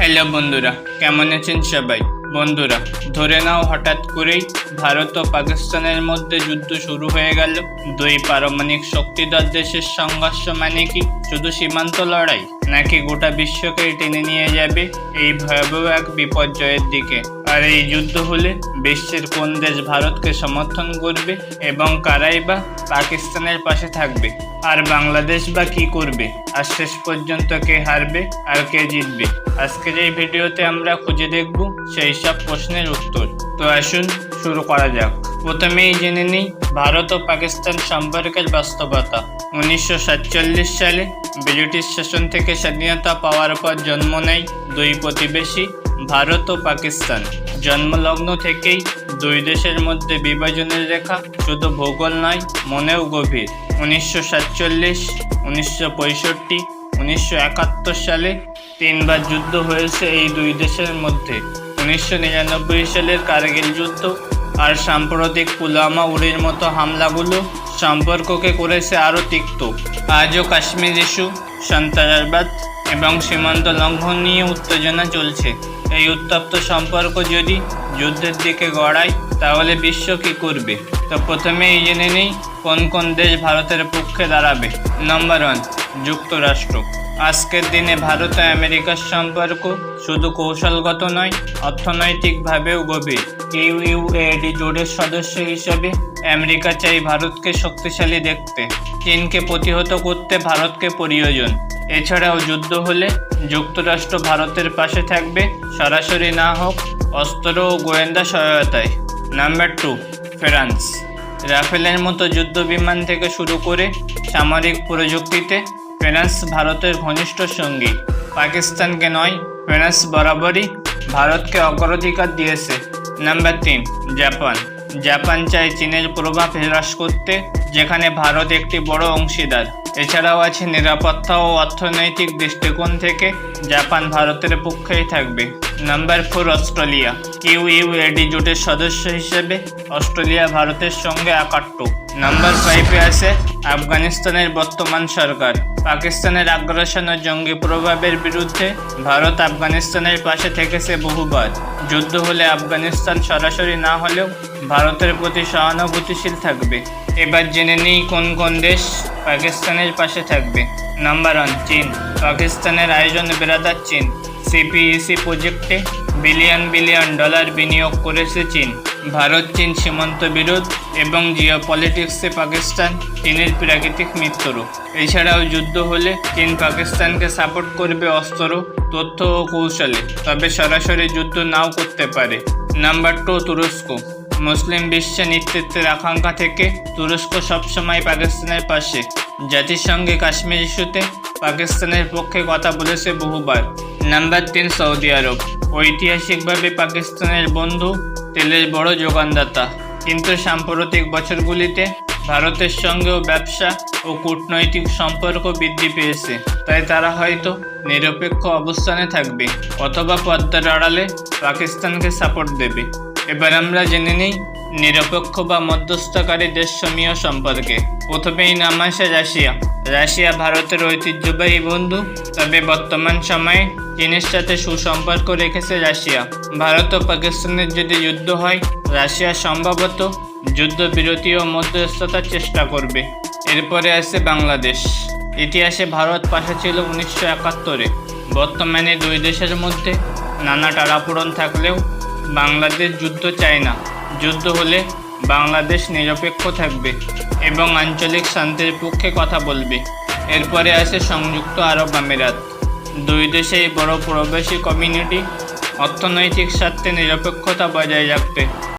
Hello বন্ধুরা, কেমন আছেন সবাই? বন্ধুরা, ধরে নাও হঠাৎ করেই ভারত ও পাকিস্তানের মধ্যে যুদ্ধ শুরু হয়ে গেল। দুই পারমাণবিক শক্তিধর দেশের সংঘর্ষ মানে কি? শুধু সীমান্ত লড়াই, নাকি গোটা বিশ্বকে টেনে নিয়ে যাবে এই ভয়াবহ এক বিপর্যয়ের দিকে? আর এই যুদ্ধ হলে বিশ্বের কোন দেশ ভারতকে সমর্থন করবে এবং কারাই বা পাকিস্তানের পাশে থাকবে? আর বাংলাদেশ বা কি করবে? আর শেষ পর্যন্ত কে হারবে আর কে জিতবে? আজকের এই ভিডিওতে আমরা খুঁজে দেখব সেই সব প্রশ্নের উত্তর। তো আসুন, শুরু করা যাক। প্রথমেই জেনে নিই, ভারত ও পাকিস্তান সম্পর্কের বাস্তবতা। উনিশশো সাতচল্লিশ সালে ব্রিটিশ শাসন থেকে স্বাধীনতা পাওয়ার পর জন্ম নেয় দুই প্রতিবেশী, ভারত ও পাকিস্তান। জন্মলগ্ন থেকেই দুই দেশের মধ্যে বিভাজনের রেখা শুধু ভূগোল নয়, মনেও গভীর। উনিশশো সাতচল্লিশ, উনিশশো পঁয়ষট্টি উনিশশো একাত্তর সালে তিনবার যুদ্ধ হয়েছে এই দুই দেশের মধ্যে। উনিশশো নিরানব্বই সালের কার্গিল যুদ্ধ আর সাম্প্রতিক পুলওয়ামা উড়ির মতো হামলাগুলো সম্পর্ককে করেছে আরও তিক্ত। আজও কাশ্মীর ইস্যু, সন্ত্রাসবাদ এবং সীমান্ত লঙ্ঘন নিয়ে উত্তেজনা চলছে। এই উত্তপ্ত সম্পর্ক যদি যুদ্ধের দিকে গড়ায় তাহলে বিশ্ব কী করবে? তো প্রথমেই জেনে নেই কোন কোন দেশ ভারতের পক্ষে দাঁড়াবে। নম্বর ওয়ান যুক্তরাষ্ট্র। আজকের দিনে ভারত ও আমেরিকার সম্পর্ক শুধু কৌশলগত নয়, অর্থনৈতিকভাবেও গভীর। ইউইউএডি জোটের সদস্য হিসেবে আমেরিকা চাই ভারতকে শক্তিশালী দেখতে। চীনকে প্রতিহত করতে ভারতকে প্রয়োজন। এছাড়াও যুদ্ধ হলে যুক্তরাষ্ট্র ভারতের পাশে থাকবে। সরাসরি না হোক অস্ত্র ও গোয়েন্দা সহায়তায়। নাম্বার টু ফ্রান্স রাফেলের মতো যুদ্ধ বিমান থেকে শুরু করে সামরিক প্রযুক্তিতে ফ্রান্স ভারতের ঘনিষ্ঠ সঙ্গী। পাকিস্তানকে নয় ফ্রান্স বরাবরই ভারতকে অগ্রাধিকার দিয়েছে। নাম্বার তিন জাপান জাপান চায় চীনের প্রভাব হ্রাস করতে, যেখানে ভারত একটি বড় অংশীদার। এছাড়াও আছে নিরাপত্তা ও অর্থনৈতিক দৃষ্টিকোণ থেকে জাপান ভারতের পক্ষেই থাকবে। Number four, Australia. Q U A D জোটের সদস্য হিসেবে অস্ট্রেলিয়া ভারতের সঙ্গে একাট্ট নাম্বার ফাইভে আছে, আফগানিস্তানের বর্তমান সরকার। পাকিস্তানের আগ্রাসন ও জঙ্গি প্রভাবের বিরুদ্ধে ভারত আফগানিস্তানের পাশে থেকেছে বহুবার। যুদ্ধ হলে আফগানিস্তান সরাসরি না হলেও ভারতের প্রতি সহানুভূতিশীল থাকবে। এবার জেনে নিই কোন কোন দেশ পাকিস্তানের পাশে থাকবে। নাম্বার ওয়ান চীন। পাকিস্তানের আয়োজন বেরাদার চীন। সিপিইসি প্রজেক্টে বিলিয়ন বিলিয়ন ডলার বিনিয়োগ করেছে চীন। ভারত, চীন সীমান্ত বিরোধ এবং জিও পলিটিক্সে পাকিস্তান, চীনের প্রাকৃতিক মিত্র এছাড়াও যুদ্ধ হলে চীন পাকিস্তানকে সাপোর্ট করবে অস্ত্র, তথ্য ও কৌশলে, তবে সরাসরি যুদ্ধ নাও করতে পারে। নাম্বার টু তুরস্ক। মুসলিম বিশ্বে নেতৃত্বের আকাঙ্ক্ষা থেকে তুরস্ক সবসময় পাকিস্তানের পাশে। জাতিসংঘে কাশ্মীর ইস্যুতে পাকিস্তানের পক্ষে কথা বলেছে বহুবার। নাম্বার তিন, সৌদি আরব। ঐতিহাসিকভাবে পাকিস্তানের বন্ধু তেলের বড় যোগানদাতা। কিন্তু সাম্প্রতিক বছরগুলিতে ভারতের সঙ্গেও ব্যবসা ও কূটনৈতিক সম্পর্ক বৃদ্ধি পেয়েছে। তাই তারা হয়তো নিরপেক্ষ অবস্থানে থাকবে অথবা পদ্মার আড়ালে পাকিস্তানকে সাপোর্ট দেবে। এবার আমরা জেনে নিই নিরপেক্ষ বা মধ্যস্থকারী দেশসমূহ সম্পর্কে। প্রথমেই নাম আসে রাশিয়া। রাশিয়া ভারতের ঐতিহ্যবাহী বন্ধু। তবে বর্তমান সময়ে চীনের সাথে সুসম্পর্ক রেখেছে রাশিয়া। ভারত ও পাকিস্তানের যদি যুদ্ধ হয়, রাশিয়া সম্ভবত যুদ্ধবিরতি ও মধ্যস্থতার চেষ্টা করবে। এরপরে আছে বাংলাদেশ। ইতিহাসে ভারত পাশে ছিল উনিশশো একাত্তরে। বর্তমানে দুই দেশের মধ্যে নানা টানাপোড়ন থাকলেও বাংলাদেশ যুদ্ধ চায় না। যুদ্ধ হলে বাংলাদেশ নিরপেক্ষ থাকবে এবং আঞ্চলিক শান্তির পক্ষে কথা বলবে। এরপরে আসে সংযুক্ত আরব আমিরাত। দুই দেশেই বড় প্রবাসী কমিউনিটি অর্থনৈতিক স্বার্থে নিরপেক্ষতা বজায় রাখবে।